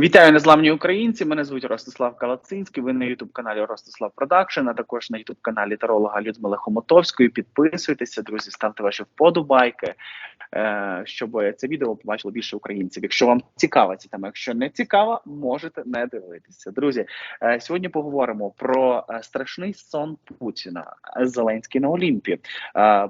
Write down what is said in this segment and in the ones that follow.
Вітаю незламні українці. Мене звуть Ростислав Калацинський. Ви на Ютуб каналі Ростислав Продакшн, а також на Ютуб каналі таролога Людмили Хомотовської. Підписуйтеся, друзі, ставте ваші вподобайки, е, щоб це відео побачило більше українців. Якщо вам цікава ця тема, якщо не цікава, можете не дивитися. Друзі, е, сьогодні поговоримо про е, страшний сон Путіна Зеленський на Олімпі,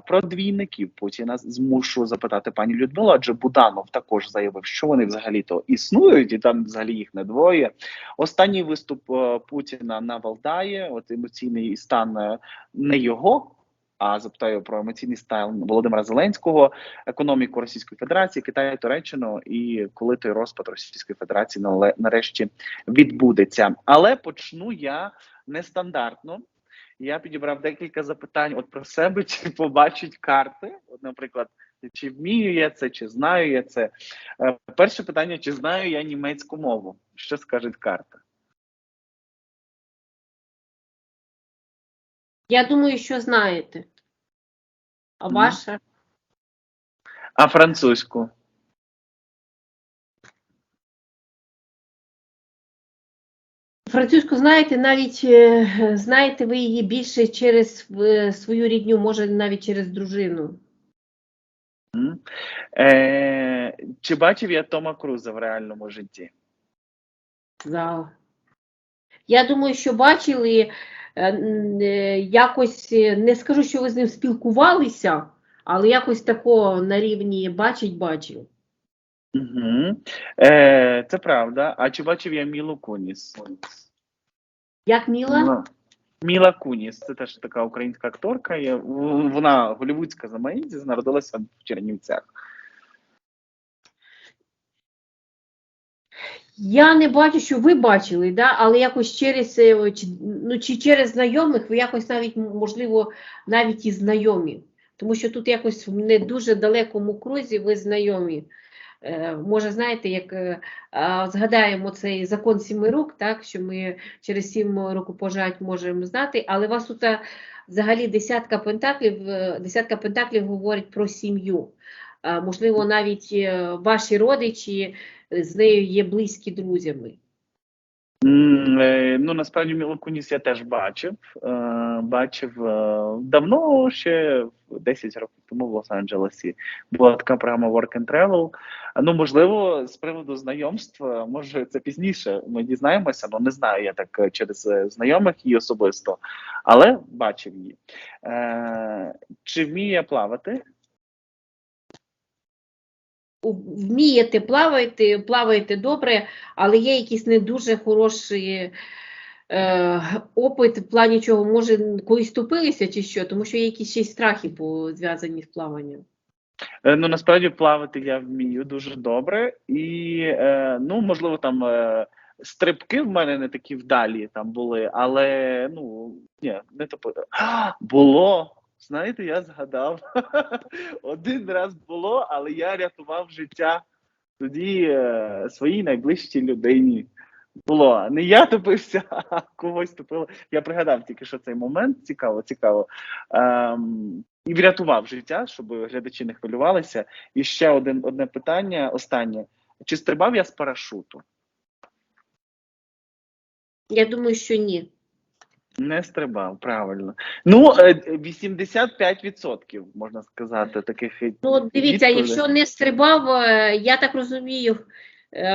про двійників Путіна. Змушу запитати пані Людмилу, адже Буданов також заявив, що вони взагалі-то існують, і там взагалі їх не двоє. Останній виступ е, Путіна на Валдаї, от емоційний стан е, не його. А запитаю про емоційний стан Володимира Зеленського, економіку Російської Федерації, Китаю, Туреччину і коли той розпад Російської Федерації нарешті відбудеться. Але почну я нестандартно. Я підібрав декілька запитань от про себе, чи побачить карти. От, наприклад, чи вмію я це, чи знаю я це. Е, Перше питання: чи знаю я німецьку мову? Що скаже карта? Я думаю, що знаєте. А ваша? А французьку? Французьку знаєте, навіть е, знаєте ви її більше через свою рідню, може навіть через дружину. Е, чи бачив я Тома Круза в реальному житті? Да. Я думаю, що бачили е, е, якось, не скажу, що ви з ним спілкувалися, але якось такого на рівні бачить, бачив. Угу. Е, це правда. А чи бачив я Мілу Куніс? Як Міла? Міла Куніс, це теж така українська акторка. Вона голівудська замаїнці, народилася в Чернівцях. Я не бачу, що ви бачили, да? але якось через е, ну, чи через знайомих, ви якось навіть, можливо, навіть і знайомі. Тому що тут якось в не дуже далекому крузі ви знайомі. Е, може, знаєте, як е, згадаємо цей закон сіми рук, так, що ми через сім рукопожать можемо знати, але у вас тут е, взагалі десятка пентаклів, десятка пентаклів говорить про сім'ю. Можливо, навіть ваші родичі з нею є близькі друзями. Ну, насправді Мілу Куніс я теж бачив. Бачив е, давно, ще 10 років тому в Лос-Анджелесі. Була така програма Work and Travel. Ну, можливо, з приводу знайомства, може, це пізніше ми дізнаємося, але не знаю я так е, через е, знайомих її особисто, але бачив її. Е, Чи вміє плавати? Вмієте плавати, плаваєте добре, але є якийсь не дуже хороший е, опит в плані чого, може, колись тупилися чи що, тому що є якісь ще й страхи пов'язані з плаванням. Е, Ну, насправді плавати я вмію дуже добре, і е, ну, можливо, там е, стрибки в мене не такі вдалі там були, але ну ні, не то а, було. Знаєте, я згадав один раз було, але я рятував життя тоді е, своїй найближчій людині. Було не я топився, а когось топило. Я пригадав тільки що цей момент. Цікаво, цікаво. Ем, і врятував життя, щоб глядачі не хвилювалися. І ще один одне питання: останнє: чи стрибав я з парашуту? Я думаю, що ні. Не стрибав, правильно. Ну, е, 85% можна сказати, таких. Ну, дивіться, відповідей. якщо не стрибав, е, я так розумію, е,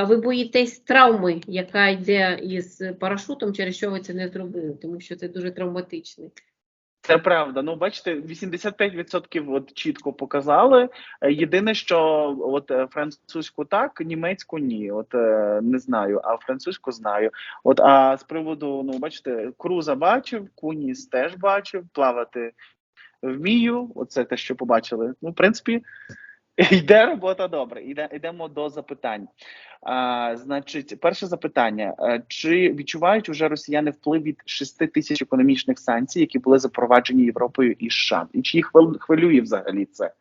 ви боїтесь травми, яка йде із парашутом, через що ви це не зробили, тому що це дуже травматичний. Це правда. Ну, бачите, 85% от чітко показали. Е, Єдине, що от е, французьку так, німецьку ні. От е, не знаю, а французьку знаю. От а з приводу, ну бачите, круза бачив, куніс теж бачив, плавати вмію. Оце те, що побачили. Ну, в принципі, йде робота добре. Йде, йдемо до запитань. А, значить, перше запитання: Е, чи відчувають уже росіяни вплив від 6 тисяч економічних санкцій, які були запроваджені Європою і США? І чи їх хвилює взагалі це?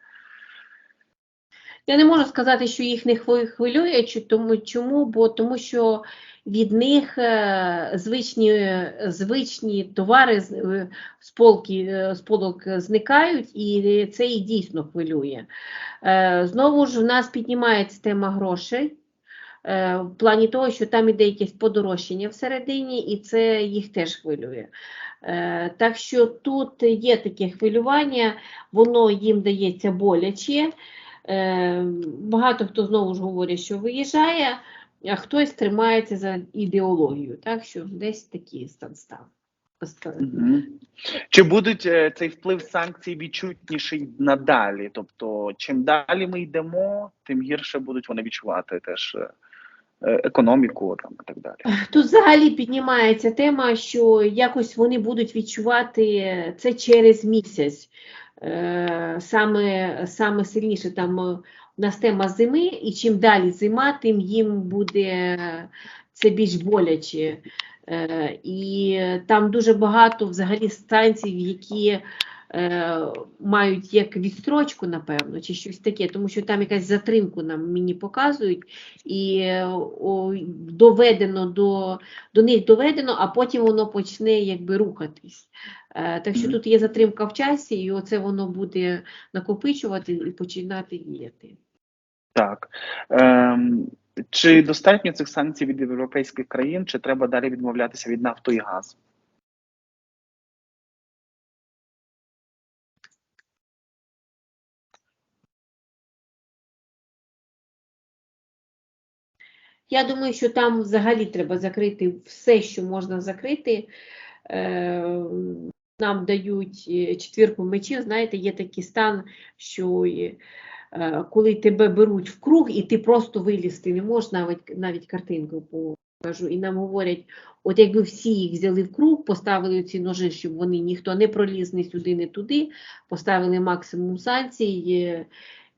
Я не можу сказати, що їх не хвилює, тому чому, бо тому що від них е, звичні, звичні товари з, е, полки, е, з полок зникають, і це їх дійсно хвилює. Е, Знову ж в нас піднімається тема грошей. е, в плані того, що там іде якесь подорожчання всередині, і це їх теж хвилює. Е, Так що тут є таке хвилювання, воно їм дається боляче. Е, Багато хто знову ж говорить, що виїжджає, а хтось тримається за ідеологію. Так що десь такий стан став. Чи будуть е, цей вплив санкцій відчутніший надалі? Тобто, чим далі ми йдемо, тим гірше будуть вони відчувати теж е, економіку там і так далі. Тут взагалі піднімається тема, що якось вони будуть відчувати це через місяць. Е, Саме, саме сильніше там е, у нас тема зими, і чим далі зима, тим їм буде це більш боляче. Е, І там дуже багато взагалі станцій, які е, мають як відстрочку, напевно, чи щось таке, тому що там якась затримку нам мені показують, і о, доведено до, до них доведено, а потім воно почне якби рухатись. Е, Так що Мгм. тут є затримка в часі, і оце воно буде накопичувати і починати діяти. Так. Ем, чи достатньо цих санкцій від європейських країн, чи треба далі відмовлятися від нафту і газу? Я думаю, що там взагалі треба закрити все, що можна закрити. Е, Нам дають е, четвірку мечів, знаєте, є такий стан, що е, коли тебе беруть в круг, і ти просто вилізти не можеш, навіть, навіть картинку покажу. І нам говорять, от якби всі їх взяли в круг, поставили ці ножи, щоб вони ніхто не проліз ні сюди, ні туди, поставили максимум санкцій.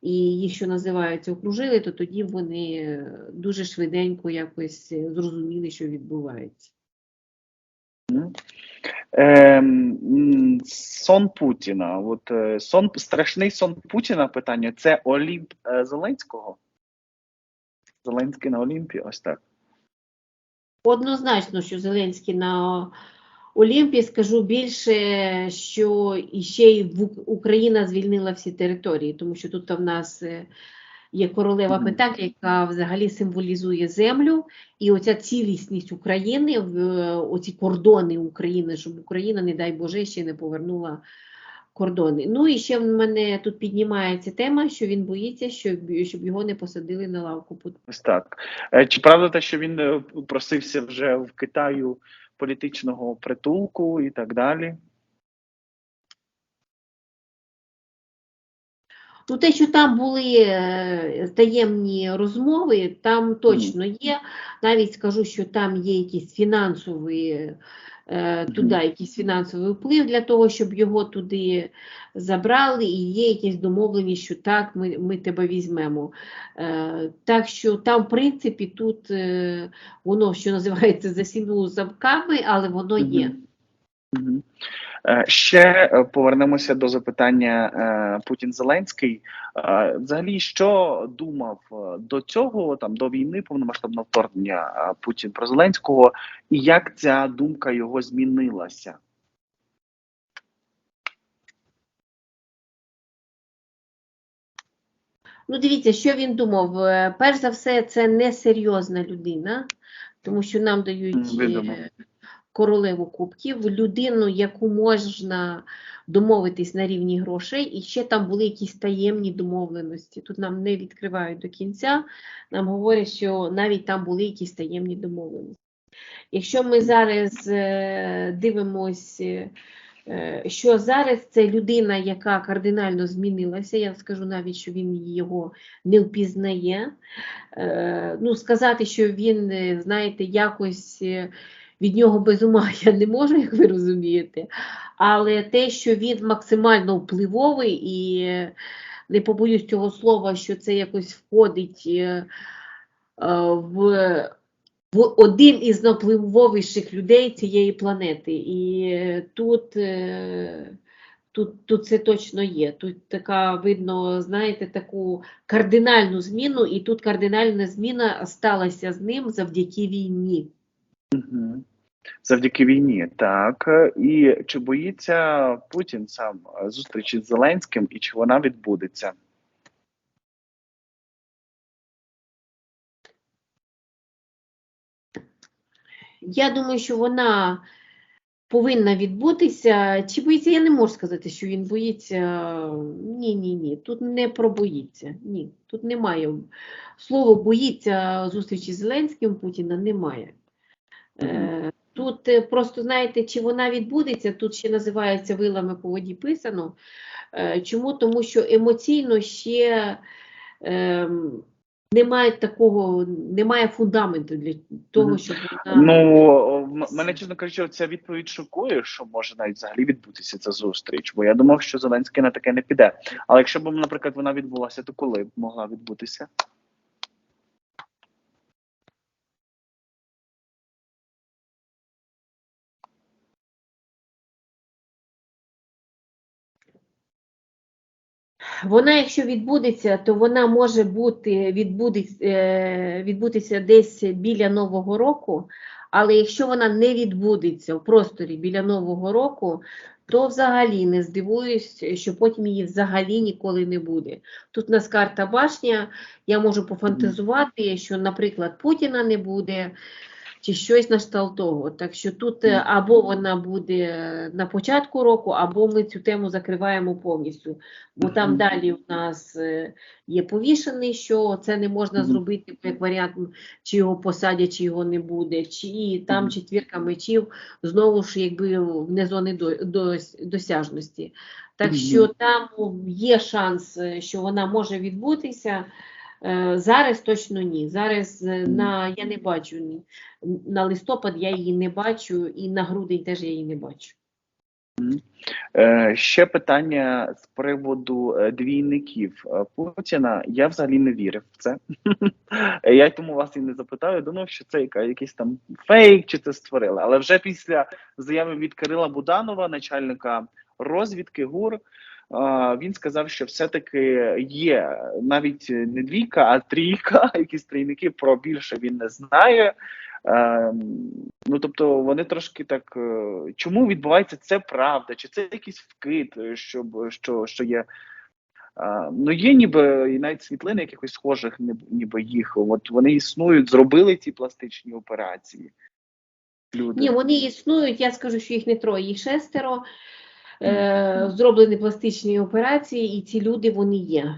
І їх, що називається, окружили, то тоді вони е, дуже швиденько якось е, зрозуміли, що відбувається. Ем, сон Путіна. От е, сон страшний сон Путіна. Питання це Олімп Зеленського. Зеленський на Олімпі. Ось так. Однозначно, що Зеленський на Олімпії, скажу більше, що ще й Україна звільнила всі території, тому що тут в нас е, є королева. Пентаклі, яка взагалі символізує землю, і оця цілісність України, оці кордони України, щоб Україна, не дай Боже, ще не повернула кордони. Ну і ще в мене тут піднімається тема, що він боїться, щоб, щоб його не посадили на лавку. Ось так. Е, Чи правда те, що він е, просився вже в Китаю політичного притулку і так далі? Ну, те, що там були е, таємні розмови, там точно є. Навіть скажу, що там є якісь фінансові, туди якийсь фінансовий вплив для того, щоб його туди забрали, і є якісь домовленість, що так, ми, ми тебе візьмемо. Е, Так що там, в принципі, тут е, воно, що називається, засінуло замками, але воно є. Е, Ще е, повернемося до запитання е, Путін Зеленський. Взагалі, що думав до цього, там до війни повномасштабного вторгнення Путін про Зеленського, і як ця думка його змінилася? Ну, дивіться, що він думав. Перш за все, це несерйозна людина, тому що нам дають е, королеву кубків, людину, яку можна домовитись на рівні грошей, і ще там були якісь таємні домовленості. Тут нам не відкривають до кінця, нам говорять, що навіть там були якісь таємні домовленості. Якщо ми зараз е, дивимось, е, е, що зараз це людина, яка кардинально змінилася, я скажу навіть, що він його не впізнає. Ну, сказати, що він, знаєте, якось від нього без ума я не можу, як ви розумієте. Але те, що він максимально впливовий і не побоюсь цього слова, що це якось входить е, е, в один із найвпливовіших людей цієї планети. І тут, е, тут, тут це точно є. Тут така видно, знаєте, таку кардинальну зміну, і тут кардинальна зміна сталася з ним завдяки війні. Завдяки війні, так. І чи боїться Путін сам е, зустрічі з Зеленським, і чи вона відбудеться? Я думаю, що вона повинна відбутися. Чи боїться? Я не можу сказати, що він боїться. Ні, ні, ні. Тут не про боїться. Ні, тут немає. Слово боїться зустрічі з Зеленським Путіна немає. Е, Тут е, просто знаєте, чи вона відбудеться, тут ще називається вилами по воді писано. Е, Чому? Тому що емоційно ще ем, немає такого, немає фундаменту для того, щоб вона. Ну, мене, чесно кажучи, ця відповідь шокує, що може навіть взагалі відбутися ця зустріч, бо я думав, що Зеленський на таке не піде. Але якщо б, наприклад, вона відбулася, то коли б могла відбутися? Вона, якщо відбудеться, то вона може бути відбудеться, е, відбутися десь біля Нового року. Але якщо вона не відбудеться в просторі біля Нового року, то взагалі не здивуюсь, що потім її взагалі ніколи не буде. Тут у нас карта башня, я можу пофантазувати, що, наприклад, Путіна не буде, чи щось на кшталт того. Так що тут е, або вона буде на початку року, або ми цю тему закриваємо повністю. Бо там далі у нас е, є повішений, що це не можна зробити як варіант, чи його посадять, чи його не буде, чи там четвірка мечів знову ж якби не зони до, дос- досяжності. Так що там є шанс, е, що вона може відбутися. Е, Зараз точно ні. Зараз е, на я не бачу ні. на листопад я її не бачу, і на грудень теж я її не бачу. Е, ще питання з приводу двійників Путіна. Я взагалі не вірив в це. Я тому вас і не запитаю. Думав, що це якийсь там фейк, чи це створили. Але вже після заяви від Кирила Буданова, начальника розвідки ГУР, він сказав, що все-таки є навіть не двійка, а трійка. Якісь трійники про більше він не знає. Ну тобто вони трошки так. е, Чому відбувається це правда? Чи це якийсь вкид, е, щоб що, що є? Ну, є ніби і навіть світлини якихось схожих, ніби їх. От вони існують, зробили ці пластичні операції. Люди. Ні, вони існують, я скажу, що їх не троє, їх шестеро. Е, зроблені пластичні операції, і ці люди вони є.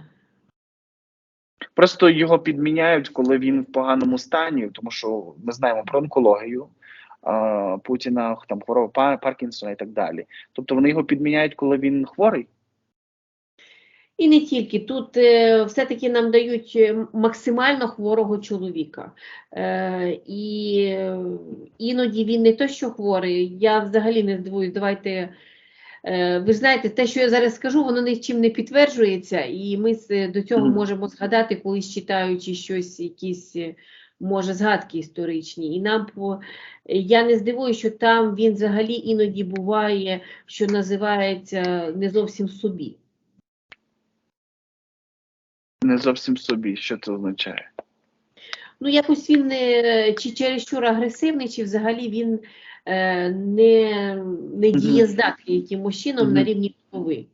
Просто його підміняють, коли він в поганому стані, тому що ми знаємо про онкологію Путіна, там хвороба Паркінсона і так далі. Тобто вони його підміняють, коли він хворий. І не тільки тут е, все-таки нам дають е, максимально хворого чоловіка. Е, і е, іноді він не то, що хворий, я взагалі не здивуюсь. Давайте. Е, ви знаєте, те, що я зараз скажу, воно нічим не підтверджується, і ми до цього можемо згадати, колись читаючи щось, якісь, е, може, згадки історичні. І нам по я не здивуюся, що там він взагалі іноді буває, що називається не зовсім собі. Не зовсім собі. Що це означає? Ну, якось він не чи чересчур агресивний, чи взагалі він е, не, не Мгм. дієздатний якимось чином на рівні голови.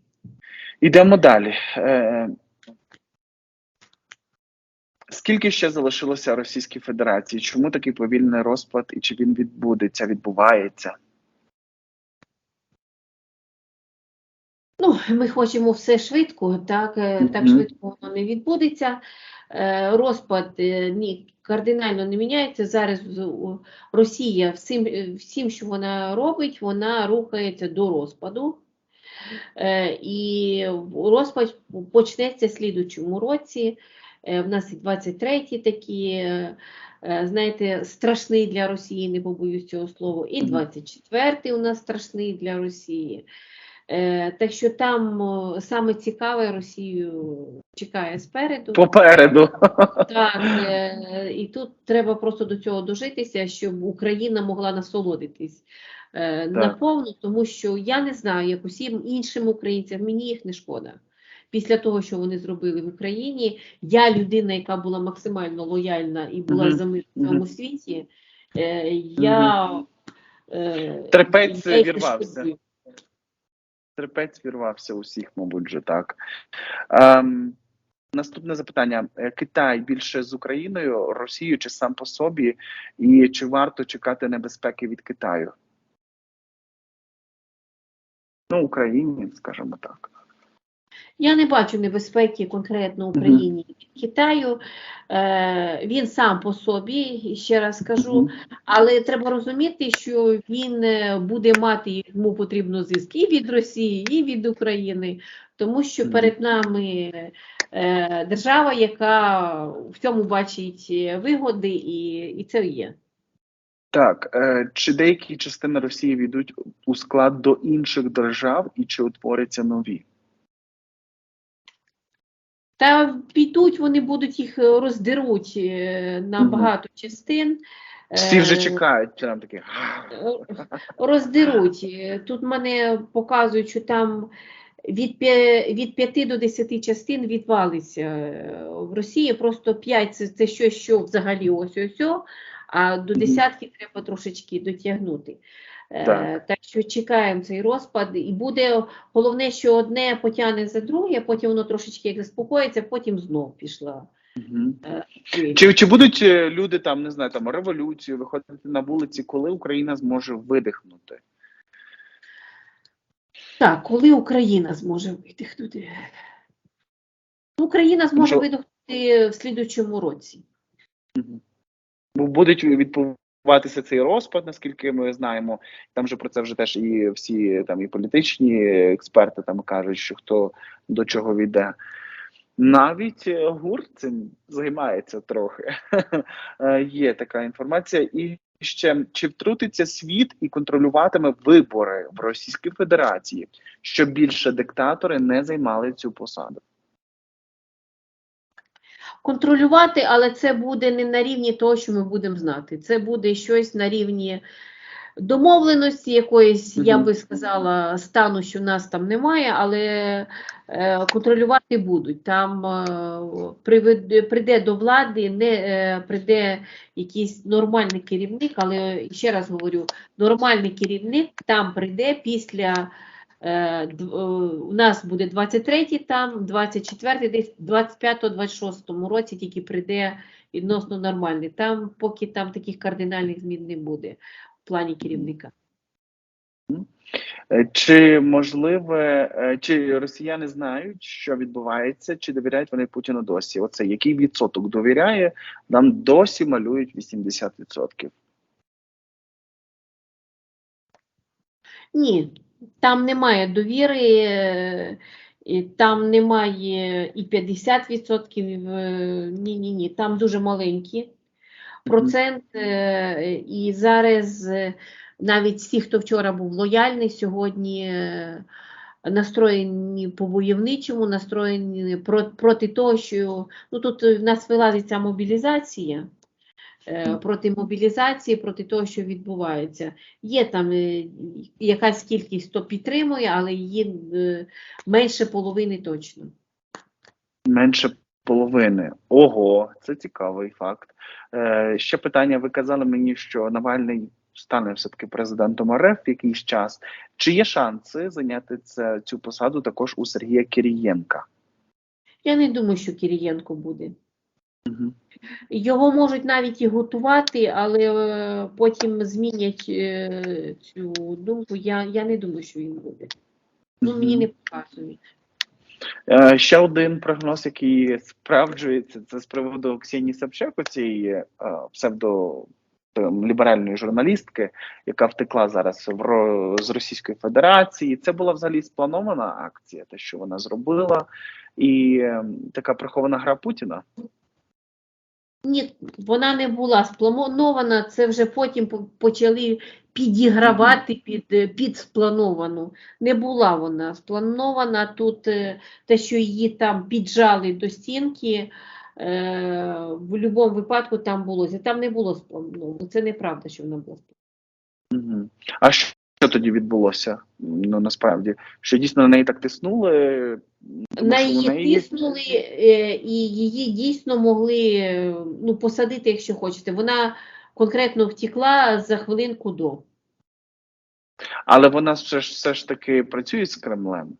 Ідемо далі. Е, скільки ще залишилося Російській Федерації? Чому такий повільний розпад і чи він відбудеться, відбувається? Ну, ми хочемо все швидко, так, е, так Мгм. швидко воно не відбудеться. Е, Розпад е, ні, кардинально не міняється. Зараз Росія всім, е, всім, що вона робить, вона рухається до розпаду. І розпад почнеться в слідучому році. В нас і 23-й такі, знаєте, страшний для Росії, не побоюсь цього слова, і Мгм. 24-й у нас страшний для Росії. Е, Так що там саме цікаве Росію чекає спереду. Попереду. Так, е, і тут треба просто до цього дожитися, щоб Україна могла насолодитись е, наповну, тому що я не знаю, як усім іншим українцям, мені їх не шкода. Після того, що вони зробили в Україні, я людина, яка була максимально лояльна і була Мгм, за мир в цьому світі, я, е, Терпець я їх не вірвався. Терпець вірвався усіх, мабуть, вже так. Ем, наступне запитання: Е, Китай більше з Україною, Росією чи сам по собі, і чи варто чекати небезпеки від Китаю? Ну, Україні, скажімо так. Я не бачу небезпеки конкретно Україні від Китаю. Е, він сам по собі, ще раз кажу, але треба розуміти, що він е, буде мати йому потрібно зиск і від Росії, і від України, тому що перед нами е, держава, яка в цьому бачить е, вигоди, і, і це є. Так, е, чи деякі частини Росії війдуть у склад до інших держав і чи утворяться нові? Та підуть, вони будуть їх е, роздеруть е, на багато частин. Всі вже Е, чекають, прям такі. роздеруть. Тут мене показують, що там від, п'я- від 5 до 10 частин відвалиться в Росії. Просто 5 це, це щось, що взагалі ось, ось, а до десятки треба трошечки дотягнути. Е, Так. Так що чекаємо цей розпад, і буде головне, що одне потягне за друге, потім воно трошечки як заспокоїться, потім знов пішла. Хвиля. Чи, чи будуть е, люди там, не знаю, там революцію виходити на вулиці, коли Україна зможе видихнути? Так, коли Україна зможе видихнути? Ну, Україна зможе що- видихнути в слідучому році. Бо будуть відбуватися цей розпад, наскільки ми знаємо. Там же про це вже теж і всі там і політичні експерти там кажуть, що хто до чого війде. Навіть е, ГУР цим займається трохи. Е, Є така інформація. І ще чи втрутиться світ і контролюватиме вибори в Російській Федерації, щоб більше диктатори не займали цю посаду? Контролювати, але це буде не на рівні того, що ми будемо знати. Це буде щось на рівні домовленості якоїсь, я би сказала, стану, що в нас там немає, але е, контролювати будуть. Там е, приведе, прийде до влади, не е, прийде якийсь нормальний керівник, але ще раз говорю, нормальний керівник там прийде після. Е, е, У нас буде 23-й там, 24-й, десь 25-26 році тільки прийде відносно нормальний. Там, поки там таких кардинальних змін не буде в плані керівника. Е, Чи можливе, чи росіяни знають, що відбувається, чи довіряють вони Путіну досі? Оце який відсоток довіряє, нам досі малюють 80%. Ні, там немає довіри, е, там немає і 50%, е, ні, ні, ні, там дуже маленькі процент. е, І зараз е, навіть ті, хто вчора був лояльний, сьогодні настроєні по войовничому, настроєні проти того, що ну тут в нас вилазить ця мобілізація. Е. Проти мобілізації, проти того, що відбувається. Є там е, якась кількість, хто підтримує, але її е, менше половини точно. Менше половини. Ого, це цікавий факт. Е, ще питання: ви казали мені, що Навальний стане все-таки президентом РФ в якийсь час. Чи є шанси зайняти це, цю посаду також у Сергія Кирієнка? Я не думаю, що Кирієнко буде. Угу. Його можуть навіть і готувати, але е, потім змінять е, цю думку. Я, я не думаю, що він буде. Ну, мені не показують. Е, Ще один прогноз, який справджується, це з приводу Ксенії Собчак, цієї псевдо ліберальної журналістки, яка втекла зараз в з Російської Федерації. Це була взагалі спланована акція, те, що вона зробила, і е, така прихована гра Путіна. Ні, вона не була спланована, це вже потім почали підігравати під, е, під сплановану. Не була вона спланована. Тут е, те, що її там піджали до стінки, е, в будь-якому випадку там було. Там не було сплановано. Це неправда, що вона була спланована. А що тоді відбулося? Ну насправді, що дійсно на неї так тиснули? Тому На її неї- тиснули, е, і її дійсно могли ну, посадити, якщо хочете. Вона конкретно втекла за хвилинку до. Але вона ще ж все ж таки працює з Кремлем.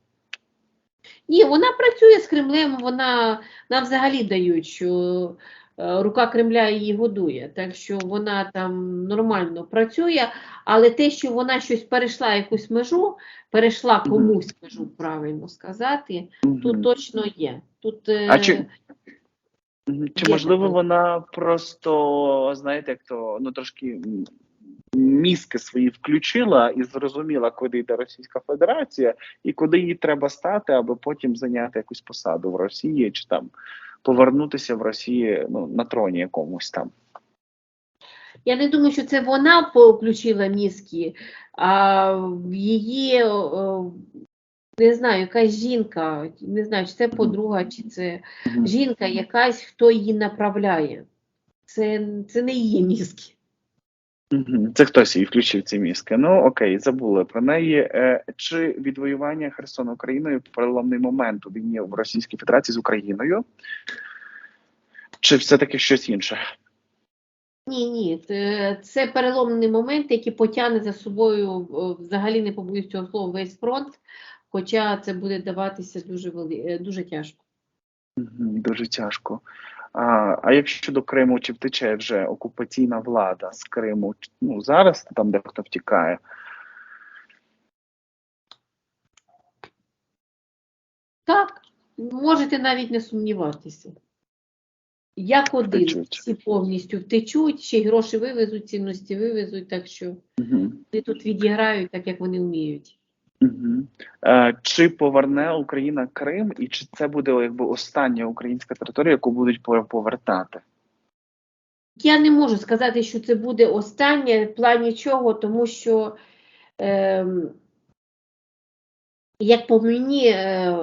Ні, вона працює з Кремлем, вона нам взагалі дають, що рука Кремля її годує. Так що вона там нормально працює, але те, що вона щось перейшла якусь межу, перейшла комусь межу, правильно сказати, тут точно є. Тут, е, А чи, чи можливо вона просто, знаєте, як то ну трошки мізки свої включила і зрозуміла, куди йде Російська Федерація, і куди їй треба стати, аби потім зайняти якусь посаду в Росії, чи там повернутися в Росії ну, на троні якомусь там. Я не думаю, що це вона включила мізки, а в її, не знаю, якась жінка, не знаю, чи це подруга, чи це жінка якась, хто її направляє. Це, це не її мізки. Це хтось їй включив ці мізки. Ну окей, забули про неї. Е, Чи відвоювання Херсону Україною переломний момент у війні в Російській Федерації з Україною? Чи все-таки щось інше? Ні, ні, це, переломний момент, який потягне за собою, взагалі не побоюсь цього слова, весь фронт, хоча це буде даватися дуже, вели... е, дуже тяжко. Дуже тяжко. А, а як щодо Криму, чи втече вже окупаційна влада з Криму? Ну зараз там дехто втікає. Так, можете навіть не сумніватися. Як один, Втечуть. всі повністю втечуть, ще й гроші вивезуть, цінності вивезуть, так що Угу. вони тут відіграють так, як вони вміють. Е, чи поверне Україна Крим, і чи це буде якби остання українська територія, яку будуть повертати? Я не можу сказати, що це буде останнє в плані чого, тому що, ем, як по мені, е,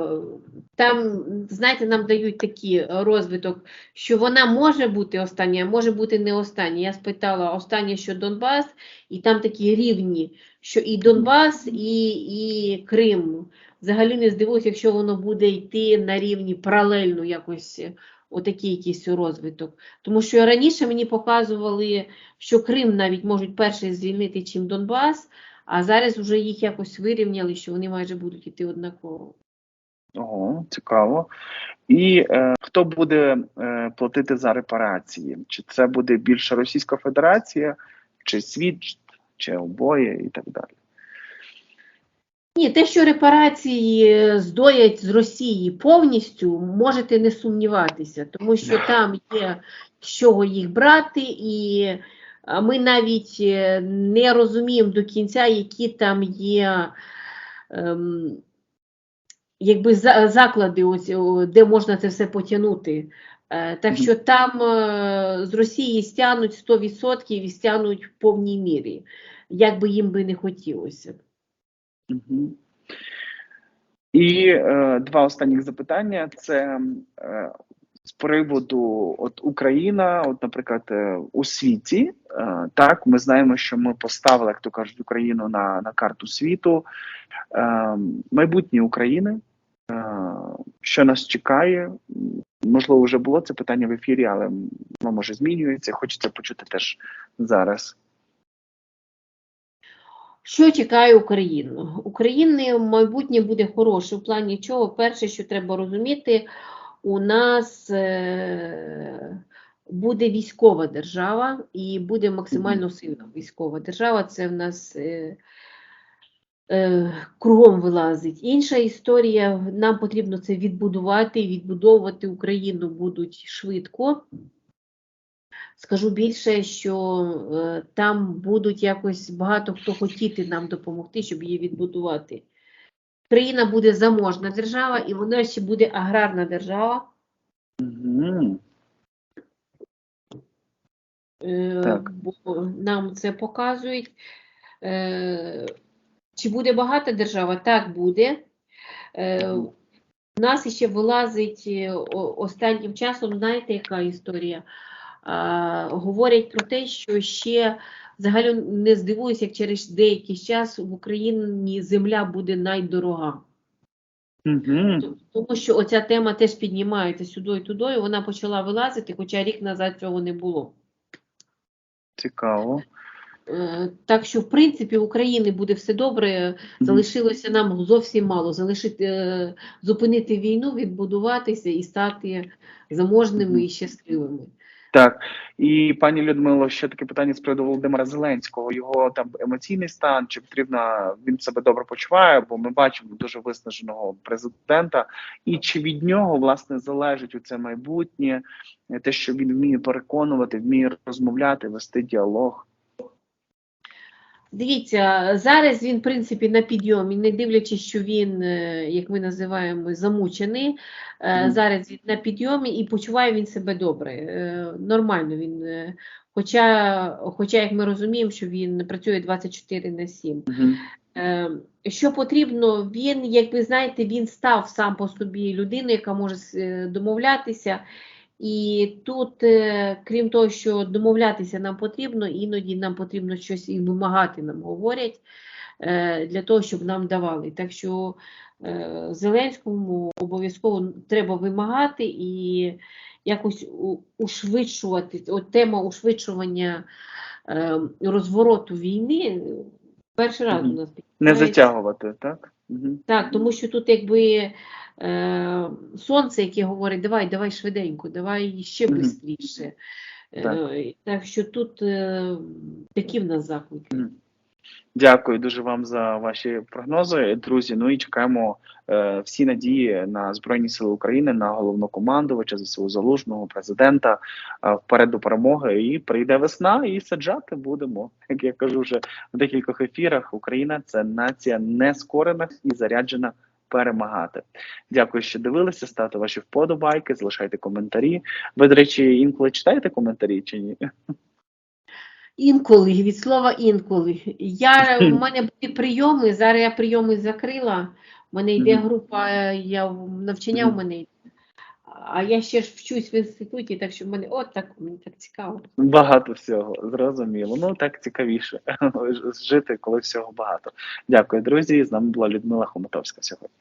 там, знаєте, нам дають такий розвиток, що вона може бути остання, а може бути не остання. Я спитала останнє, що Донбас, і там такі рівні, що і Донбас, і, і Крим. Взагалі не здивуюся, якщо воно буде йти на рівні паралельно якось, е, отакий якийсь розвиток. Тому що раніше мені показували, що Крим навіть можуть перший звільнити, чим Донбас, а зараз вже їх якось вирівняли, що вони майже будуть йти однаково. Ого, цікаво. І е, хто буде е, платити за репарації? Чи це буде більше Російська Федерація, чи світ, чи обоє, і так далі? Ні, те, що репарації е, здоять з Росії повністю, можете не сумніватися, тому що там є з чого їх брати, і ми навіть е, не розуміємо до кінця, які там є ем, якби заклади, ось, де можна це все потягнути. Е, Так що там е, з Росії стягнуть 100% і стягнуть в повній мірі, як би їм би не хотілося. І е, два останніх запитання: це е, з приводу от Україна, от, наприклад, е, у світі. Е, так, ми знаємо, що ми поставили, як то кажуть, Україну на, на карту світу. Е, майбутнє України. Що нас чекає? Можливо, вже було це питання в ефірі, але воно може змінюється. Хочеться почути теж зараз. Що чекає Україну? України майбутнє буде хороше в плані чого? Перше, що треба розуміти, у нас е, буде військова держава і буде максимально сильна військова держава. Це в нас е, е, кругом вилазить. Інша історія, нам потрібно це відбудувати, відбудовувати Україну будуть швидко. Скажу більше, що там будуть якось багато хто хотіти нам допомогти, щоб її відбудувати. Країна буде заможна держава, і вона ще буде аграрна держава. Угу. Так. Бо нам це показують. Е, Чи буде багата держава? Так буде. Е, У нас ще вилазить останнім часом, знаєте, яка історія? Говорять про те, що ще взагалі не здивуюся, як через деякий час в Україні земля буде найдорога. Угу. Тому що оця тема теж піднімається сюди і туди, вона почала вилазити, хоча рік назад цього не було. Цікаво. Е, Так що, в принципі, в Україні буде все добре. Залишилося нам зовсім мало. Залишити, е, зупинити війну, відбудуватися і стати заможними і щасливими. Так, і пані Людмило, ще таке питання з приводу Володимира Зеленського. Його там емоційний стан, чи потрібно він себе добре почуває, бо ми бачимо дуже виснаженого президента, і чи від нього власне залежить у це майбутнє, те, що він вміє переконувати, вміє розмовляти, вести діалог. Дивіться, зараз він, в принципі, на підйомі, не дивлячись, що він, е, як ми називаємо, замучений. е, Зараз він на підйомі і почуває він себе добре. е, Нормально він. Хоча, хоча, як ми розуміємо, що він працює 24 на 7. Угу. Е, Що потрібно, він, як ви знаєте, він став сам по собі людиною, яка може домовлятися. І тут, е, крім того, що домовлятися нам потрібно, іноді нам потрібно щось і вимагати, нам говорять, е, для того, щоб нам давали. Так що е, Зеленському обов'язково треба вимагати і якось ушвидшувати. От тема ушвидшування розвороту війни перший раз у нас Не затягувати, так? Угу. Так, тому що тут якби е, сонце, яке говорить, давай, давай швиденько, давай ще швидше. Так. Е, так що тут е, такі в нас заклики. Мгм. Дякую дуже вам за ваші прогнози, друзі. Ну і чекаємо е, всі надії на Збройні Сили України, на головнокомандувача ЗСУ Залужного, президента е, вперед до перемоги. І прийде весна, і саджати будемо. Як я кажу вже в декількох ефірах, Україна це нація нескорених і заряджена перемагати. Дякую, що дивилися. Ставте ваші вподобайки, залишайте коментарі. Ви, до речі, інколи читаєте коментарі чи ні? Інколи, від слова інколи. Я, у мене були прийоми, зараз я прийоми закрила. У мене йде група, е, я навчання Мгм. мене йде. А я ще ж вчусь в інституті, так що в мене от так, мені так цікаво. Багато всього, зрозуміло. Ну так цікавіше жити, коли всього багато. Дякую, друзі. З нами була Людмила Хомутовська сьогодні.